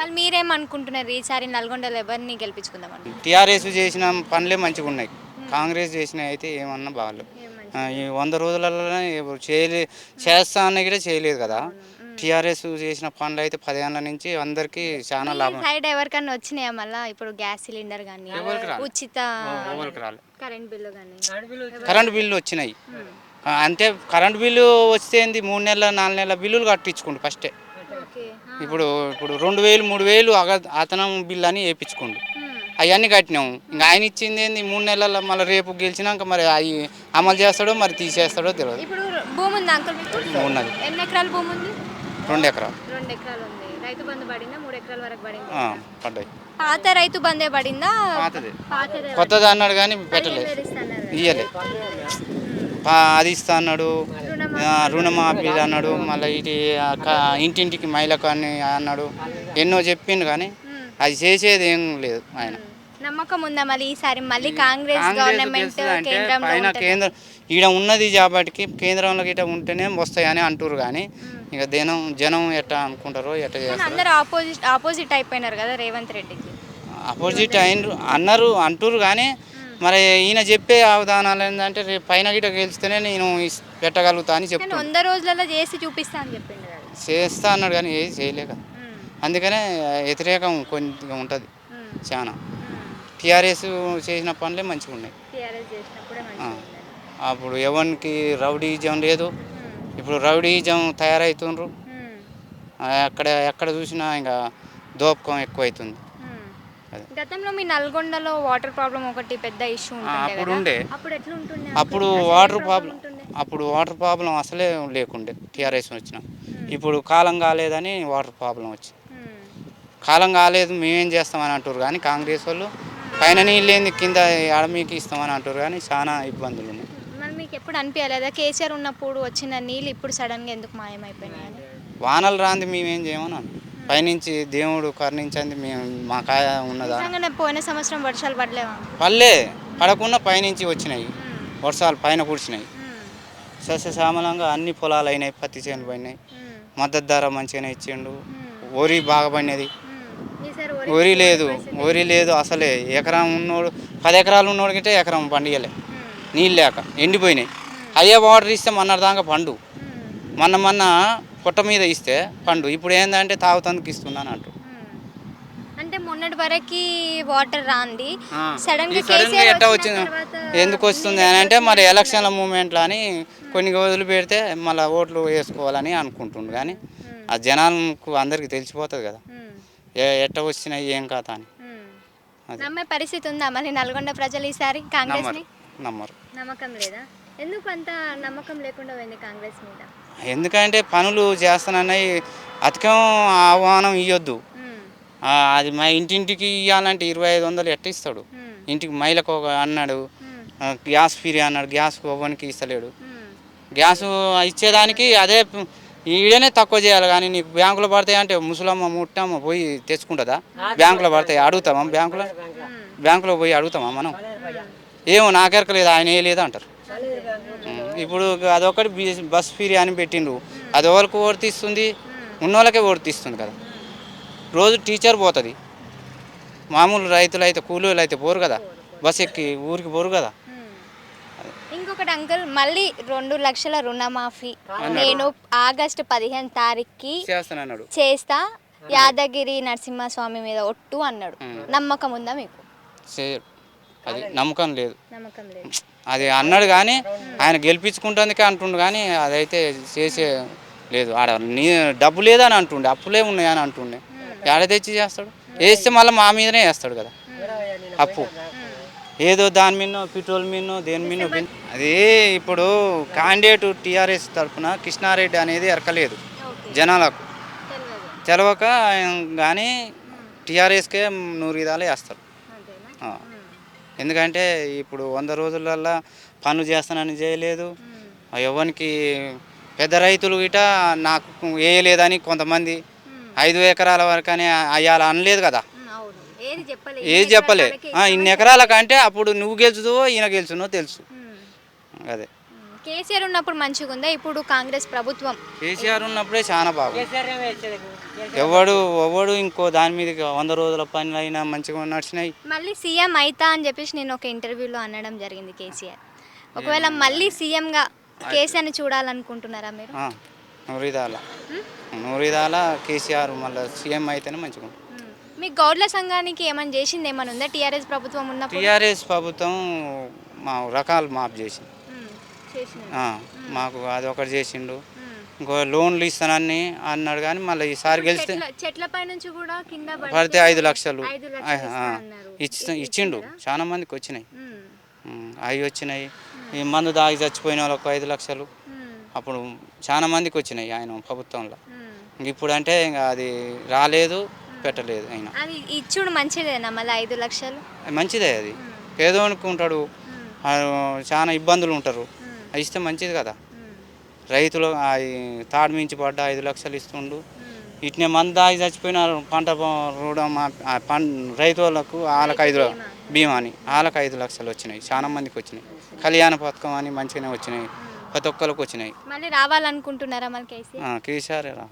మళ్ళీ మీరేమనుకుంటున్నారు? ఈసారి నల్గొండలో ఎవరిని గెలిపించుకుందామని టీఆర్ఎస్ చేసిన పనులే మంచిగా ఉన్నాయి. కాంగ్రెస్ చేసినవి అయితే ఏమన్నా బాగాలేవు ఆ, ఈ వంద రోజులలో చేయలే చేస్తా అన్న కూడా చేయలేదు కదా. టీఆర్ఎస్ చేసిన పనులు అయితే పదేళ్ళ నుంచి అందరికీ చాలా లాభం. సైడ్ ఎవరికన్నా వచ్చినాయా మళ్ళీ? ఇప్పుడు గ్యాస్ సిలిండర్ కానీ. ఉచిత కరెంట్ బిల్లు కానీ కరెంటు బిల్లు వచ్చినాయి. అంతే కరెంటు బిల్లు వస్తే మూడు నెలల నాలుగు నెలల బిల్లులు కట్టించుకోండి ఫస్టే. ఇప్పుడు ఇప్పుడు రెండు వేలు మూడు వేలు అగ అతనం బిల్లు అని వేయించుకోండు అవన్నీ కట్టినాము. ఇంకా ఆయన ఇచ్చింది ఏంది? మూడు నెలల మళ్ళీ రేపు గెలిచినాక మరి అవి అమలు చేస్తాడో మరి తీసేస్తాడో తెలియదు ఇప్పుడు భూమి ఉంది అంకుల్ మీకు? ఉన్నది ఎన్ని ఎకరాల భూమి ఉంది? రెండు ఎకరాలు. రెండు ఎకరాలు ఉంది. రైతు బంధు పడిందా? మూడు ఎకరాల వరకు పడింది? ఆ, పడ్డాయి. పాత రైతు బందే పడిందా? పాతది. పాతదే కొత్తది అన్నాడు కానీ పెట్టలేదు. వేలు ఇస్తున్నారు కదా. ఇయ్యలే. పా- అది ఇస్తా అన్నాడు. రుణమాఫీ అన్నాడు మళ్ళీ క- ఇంటింటికి మైలకు అని అన్నాడు ఎన్నో చెప్పిండు కానీ అది చేసేది ఏం లేదు ఆయన. నమ్మకం ఉందా మళ్ళీ ఈసారి మళ్ళీ కాంగ్రెస్ గవర్నమెంట్ పైన ఉంటది. కేంద్రం ఈడ ఉన్నది కాబట్టి కేంద్రంలో గిట్ట ఉంటేనే వస్తాయని అంటారు కానీ ఇక జనం జనం ఎట్లా అనుకుంటారో ఎట్లా చేస్తారో. అందరూ ఆపోజిట్ ఆపోజిట్ అయిపోయినారు కదా రేవంత్ రెడ్డికి. అపోజిట్ అయినరు అన్నారు అంటారు కానీ మరి ఈయన చెప్పే అవధానాలు ఏంటంటే రేపు పైన గిట్ట గెలిస్తేనే నేను పెట్టగలుగుతా అని చెప్తాను వంద రోజులలో చేసి చూపిస్తా అని చెప్పిండు కదా. చేస్తా అన్నాడు కానీ ఏది చేయలేక. అందుకనే వ్యతిరేకం కొద్దిగా ఉంటుంది. చాలా. టీఆర్ఎస్ చేసిన పనులే మంచిగా ఉన్నాయి. అప్పుడు ఎవరికి రౌడీజం లేదు. ఇప్పుడు రౌడీజం తయారవుతుండ్రు ఆ, ఎక్కడ ఎక్కడ చూసినా ఇంకా దోపకం ఎక్కువైతుంది. ఉమ్. గతంలో మీ నల్గొండలో వాటర్ ప్రాబ్లం ఒకటి పెద్ద ఇష్యూ అప్పుడు ఉండే. అప్పుడు ఎట్లా ఉంటుండే అప్పుడు అసలు వాటర్ ప్రాబ్లం? అప్పుడు వాటర్ ప్రాబ్లం అసలే లేకుండే టీఆర్ఎస్ వచ్చిన. ఇప్పుడు కాలం కాలేదని వాటర్ ప్రాబ్లం వచ్చింది. కాలం కాలేదు మేమేం చేస్తామని అంటారు కానీ కాంగ్రెస్ వాళ్ళు పైన నీళ్ళు ఏంది కింద అడమికి ఇస్తామని అంటారు కానీ చాలా ఇబ్బందులు ఉన్నాయి మరి మీకు ఎప్పుడు అనిపించలేదా కేసీఆర్ ఉన్నప్పుడు వచ్చిన నీళ్ళు ఇప్పుడు సడన్గా ఎందుకు మాయమైపోయినాయని వానలు రాంది మేమేం చేయమని. పైనుంచి దేవుడు కరుణించింది మేము మా కాయ ఉన్నదా? నిజంగానే పోయిన సంవత్సరం వర్షాలు పడలేవా? పల్లె పడకుండా పైనుంచి వచ్చినాయి. వర్షాలు పైన ఉమ్, సస్యశ్యామలంగా అన్ని పొలాలు అయినాయి పత్తి చేనులు పడినాయి. మద్దతు ధర మంచిగానే ఇచ్చిండు. వరి బాగా పడినది. వరి లేదు వరి లేదు అసలే. ఎకరం ఉన్నోడు పది ఎకరాలు ఉన్నోడు గిట్టే ఎకరం పండియలే. నీళ్ళు లేక ఎండిపోయినాయి. అయ్యే వాటర్ ఇస్తే మొన్నటి దాకా పండు. మొన్న మొన్న పుట్ట మీద ఇస్తే పండు. ఇప్పుడు ఏంటంటే తాగుతందుకు ఇస్తున్నాను అంటూ. అంటే మొన్నటి వరకు వాటర్ రాంది. సడన్గా వచ్చిన వచ్చింది ఎందుకు వస్తుంది అని అంటే మరి ఎలక్షన్ల మూమెంట్లో అని కొన్ని రోజులు పెడితే మళ్ళీ ఓట్లు వేసుకోవాలని అనుకుంటుండు కానీ ఆ జనాలకు అందరికీ తెలిసిపోతుంది కదా. ఎట్ట వచ్చినాయి ఏం కథ అని. నమ్మే పరిస్థితి ఉందా మరి నల్గొండ ప్రజలు ఈసారి కాంగ్రెస్ నమ్మరు. నమ్మకం లేదా? ఎందుకు అంత నమ్మకం లేకుండా పోయింది కాంగ్రెస్ మీద? ఎందుకంటే పనులు చేస్తానన్నాయి అతికం ఆహ్వానం ఇవ్వద్దు అది మా ఇంటింటికి ఇవ్వాలంటే ఇరవై ఐదు వందలు ఎట్ట ఇస్తాడు. ఇంటికి మైలకు ఒక అన్నాడు. గ్యాస్ ఫ్రీ అన్నాడు. గ్యాస్ ఒవ్వనికి ఇస్తలేడు. గ్యాస్ ఇచ్చేదానికి అదే ఈడనే తక్కువ చేయాలి కానీ నీకు బ్యాంకులో పడతాయి అంటే ముసలమ్మ ముట్టమ్మ పోయి తెచ్చుకుంటుందా? బ్యాంకులో పడతాయి. అడుగుతామా బ్యాంకులో? బ్యాంకులో పోయి అడుగుతామా మనం? ఏమో నాకెరక లేదు ఆయన ఏ లేదు అంటారు. ఇప్పుడు అదొకటి బస్ ఫ్రీ అని పెట్టిండ్రు. అది ఎవరికి వర్తిస్తుంది? ఉన్నోళ్ళకే వర్తిస్తుంది కదా. రోజు టీచర్ పోతుంది. మామూలు రైతులు అయితే కూలీలు అయితే పోరు కదా. బస్ ఎక్కి ఊరికి పోరు కదా. ఇంకొకటి అంకుల్ మళ్ళీ రెండు లక్షల రుణమాఫీ నేను ఆగస్టు పదిహేను తారీఖుకి చేస్తా. యాదగిరి నరసింహస్వామి మీద ఒట్టు అన్నాడు. నమ్మకం ఉందా మీకు? అది నమ్మకం లేదు. నమ్మకం లేదు. అది అన్నాడు కానీ ఆయన గెలిపించుకుంటుందికే అంటుండు కానీ అదైతే చేసే లేదు. ఆడ నీ డబ్బు లేదని అంటుండే అప్పులే ఉన్నాయని అంటుండే. ఆడ తెచ్చి చేస్తాడు? వేస్తే మళ్ళీ మా మీదనే వేస్తాడు కదా. అప్పు. ఏదో దాని మీదనో పెట్రోల్ మీదనో దేని పెన్- అది ఇప్పుడు కాండిడేట్ టీఆర్ఎస్ తరఫున కృష్ణారెడ్డి అనేది ఎరకలేదు జనాలకు. తెలవక కానీ టీఆర్ఎస్కే నూరు విధాలు వేస్తారు. ఎందుకంటే ఇప్పుడు వంద రోజులల్లో పనులు చేస్తానని చేయలేదు. ఎవరికి పెద్ద రైతులు గిట నాకు వేయలేదని కొంతమంది ఐదు ఎకరాల వరకు అని అయ్యాల అనలేదు కదా. అవును. ఏది చెప్పలే? ఆ, ఇన్ని ఎకరాల కంటే అప్పుడు నువ్వు గెలుచుదో ఈయన గెలుచునో తెలుసు. అదే. కేసీఆర్ ఉన్నప్పుడు మంచిగా ఉందా ఇప్పుడు కాంగ్రెస్ ప్రభుత్వం కేసీఆర్ ఉన్నప్పుడే చాలా బాగుంది. ఎవడు ఎవడు ఇంకో దాని మీద వంద రోజుల పనులు అయినా మంచిగా నడిచినాయి. మళ్ళీ సీఎం అయితా అని చెప్పేసి నేను ఒక ఇంటర్వ్యూలో అనడం జరిగింది కేసీఆర్. ఒకవేళ మళ్ళీ సీఎంగా కేసీఆర్ని చూడాలనుకుంటున్నారా మీరు? నూరిదాల. నూరిదాల కేసీఆర్ మళ్ళీ సీఎం అయితేనే మంచిగా. మీ గౌడ్ల సంఘానికి ఏమైనా చేసింది ఏమైనా ఉందా? టీఆర్ఎస్ ప్రభుత్వం ఉన్నప్పుడు? టీఆర్ఎస్ ప్రభుత్వం మా రకాలు మాఫ్ చేసింది. మాకు అది ఒకటి చేసిండు. లోన్లు ఇస్తానని అన్నాడు కానీ మళ్ళీ ఈసారి గెలిస్తే చెట్ల చెట్లపై నుంచి కూడా కింద పడితే ఐదు లక్షలు. ఇచ్చిండు. చాలా మందికి వచ్చినాయి. అవి వచ్చినాయి. ఈ మందు దాగి చచ్చిపోయిన వాళ్ళకు ఐదు లక్షలు. అప్పుడు చాలా మందికి వచ్చినాయి ఆయన ప్రభుత్వంలో. ఇప్పుడు అంటే ఇంకా అది రాలేదు పెట్టలేదు ఆయన ఇచ్చుడు మంచిదేనా మళ్ళీ ఐదు లక్షలు? మంచిదే అది. పేదోనికి ఉంటాడు మ్మ్. ఆ, చాలా ఇబ్బందులు ఉంటారు. ఇస్తే మంచిది కదా. రైతులు తాడు మించి పడ్డ ఐదు లక్షలు ఇస్తుండు. ఇట్నే మందు దాగి చచ్చిపోయిన పంట రుణం రైతు వాళ్ళకు వాళ్ళకి ఐదు బీమా. అని. వాళ్ళకి ఐదు లక్షలు వచ్చినాయి. చాలా మందికి వచ్చినాయి. కళ్యాణ పథకం అని మంచిగానే వచ్చినాయి. ప్రతి ఒక్కరికి వచ్చినాయి. మళ్ళీ రావాలనుకుంటున్నారా మళ్ళీ కేసీఆర్ రావాలి.